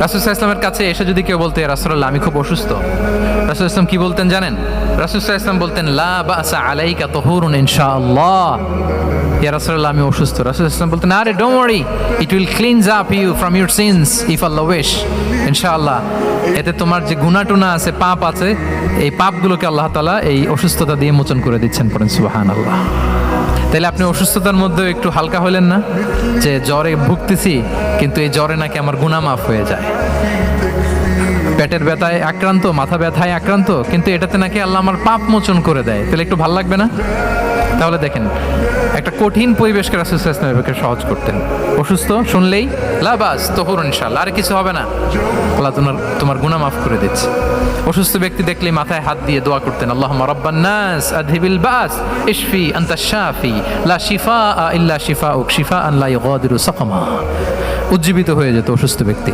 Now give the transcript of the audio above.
রাসুল ইসলামের কাছে এসে যদি কেউ বলতে রাসুল্লাহ আমি খুব অসুস্থ। রাসুল ইসলাম কি বলতেন জানেন? রাসুল ইসলাম বলতেন, লা বাসা আলাইকা তহুরুন ইনশাআল্লাহ। ইয়া রাসূলুল্লাহ, আমি অসুস্থ। রাসূল ইসলাম বলতেন, আরে don't it will cleanse up you from your sins if Allah wish ইনশাআল্লাহ, এতে তোমার যে গুনাহ-টুনা আছে, পাপ আছে, এই পাপগুলোকে আল্লাহ তাআলা এই অসুস্থতা দিয়ে মোচন করে দিচ্ছেন পড়েন, সুবহানাল্লাহ। তাহলে আপনি অসুস্থতার মধ্যে একটু হালকা হলেন না? যে জ্বরে ভুগতেছি, কিন্তু এই জ্বরে নাকি আমার গুণামাফ মাফ হয়ে যায়। পেটের ব্যথায় আক্রান্ত, মাথা ব্যথায় আক্রান্ত, কিন্তু এটাতে নাকি আল্লাহ আমার পাপ মোচন করে দেয়। তাহলে একটু ভালো লাগবে না? তাহলে দেখেন, একটা কঠিন পরিবেশকে রাসুল সহজ করতেন। অসুস্থ, শুনলেই লাবাস তহুর ইনশাল্লাহ আর কিছু হবে না। আল্লাহ তোমার তোমার গুণা মাফ করে দিচ্ছে। অসুস্থ ব্যক্তি দেখলেই মাথায় হাত দিয়ে দোয়া করতেন আল্লাহ রব্বান নাস আদহিবিল বাস, ইশফি আন্তা লা শিফা ইল্লা শিফা শিফা আন লা ইগাদিরু সাকামা। উজ্জীবিত হয়ে যেত অসুস্থ ব্যক্তি।